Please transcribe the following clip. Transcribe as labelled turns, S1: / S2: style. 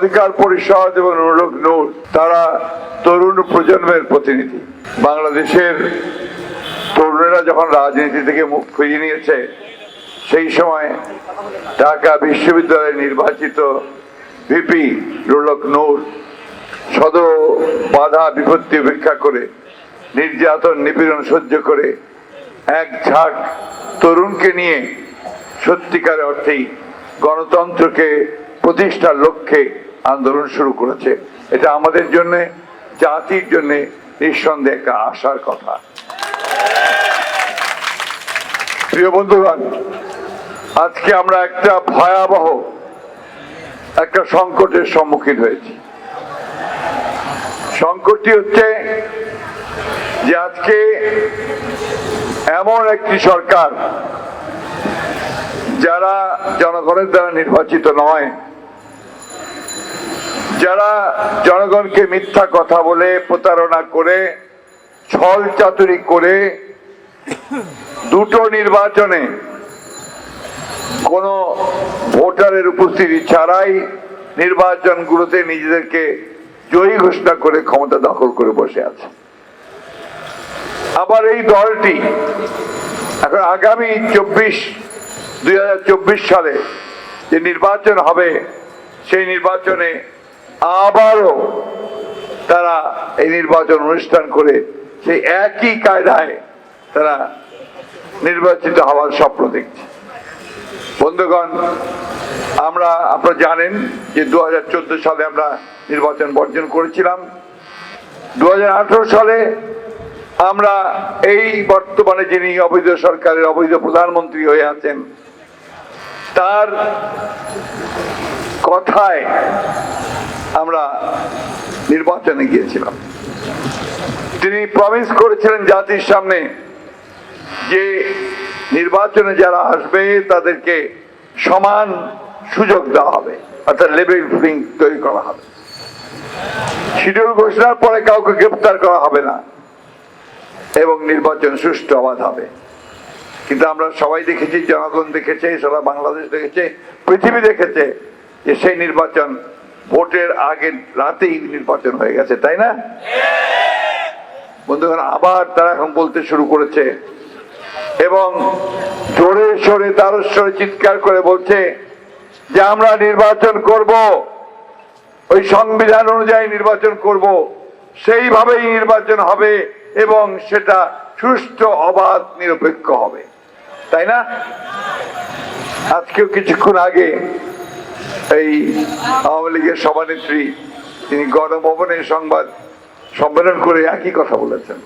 S1: অধিকার পরিষদ এবং নুরুল নূর তারা তরুণ প্রজন্মের প্রতিনিধি। বাংলাদেশের তরুণেরা যখন রাজনীতি থেকে মুখ ফিরিয়ে নিয়েছে, সেই সময় ঢাকা বিশ্ববিদ্যালয়ে নির্বাচিত ভিপি রুলক নূর সদ বাধা বিপত্তি উপেক্ষা করে, নির্যাতন, নিপীড়ন সহ্য করে এক ঝাঁক তরুণকে নিয়ে সত্যিকার অর্থেই গণতন্ত্রকে প্রতিষ্ঠার লক্ষ্যে আন্দোলন শুরু করেছে। এটা আমাদের জন্য, জাতির জন্য নিঃসন্দেহে একটা আশার কথা। প্রিয় বন্ধুগণ, আজকে আমরা একটা ভয়াবহ একটা সংকটের সম্মুখীন হয়েছি। সংকটটি হচ্ছে যে আজকে এমন একটি সরকার যারা জনগণের দ্বারা নির্বাচিত নয় যারা জনগণকে মিথ্যা কথা বলে, প্রতারণা করে, ছল চাতুরি করে, দুটো নির্বাচনে কোনো ভোটারের উপস্থিতি ছাড়াই নির্বাচনগুলোতে নিজেদেরকে জয়ী ঘোষণা করে ক্ষমতা দখল করে বসে আছে। আবার এই দলটি এখন আগামী চব্বিশ, দুই সালে যে নির্বাচন হবে, সেই নির্বাচনে আবারও তারা এই নির্বাচন অনুষ্ঠান করে সেই একই কায়দায় তারা নির্বাচিত হওয়ার স্বপ্ন দেখছে। বন্ধুগণ, আমরা, আপনারা জানেন যে দু হাজার চোদ্দ সালে আমরা নির্বাচন বর্জন করেছিলাম। দু হাজার আঠারো সালে আমরা এই বর্তমানে যিনি অবৈধ সরকারের অবৈধ প্রধানমন্ত্রী হয়ে আছেন, তার কথায় আমরা নির্বাচনে গিয়েছিলাম। তিনি প্রমিস করেছিলেন জাতির সামনে যে নির্বাচনে যারা আসবে তাদেরকে সমান সুযোগ দেওয়া হবে, অর্থাৎ লেভেল ফিলিং তৈরি করা হবে। শিডিউল ঘোষণার পরে কাউকে গ্রেপ্তার করা হবে না এবং নির্বাচন সুষ্ঠু অবাধ হবে। কিন্তু আমরা সবাই দেখেছি, জনগণ দেখেছে, সারা বাংলাদেশ দেখেছে, পৃথিবী দেখেছে যে সেই নির্বাচন ভোটের আগের রাতেই নির্বাচন হয়ে গেছে, তাই না? বন্ধুগণ, আবার তারা এখন বলতে শুরু করেছে এবং জোরে সরে তারস্বরে চিৎকার করে বলছে যে আমরা নির্বাচন করব, ওই সংবিধান অনুযায়ী নির্বাচন করব, সেইভাবেই নির্বাচন হবে এবং সেটা সুষ্ঠু, অবাধ, নিরপেক্ষ হবে, তাই না? আজকেও কিছুক্ষণ আগে এই আওয়ামী লীগের সভানেত্রী তিনি গণভবনে সংবাদ সম্মেলন করে একই কথা বলেছেন।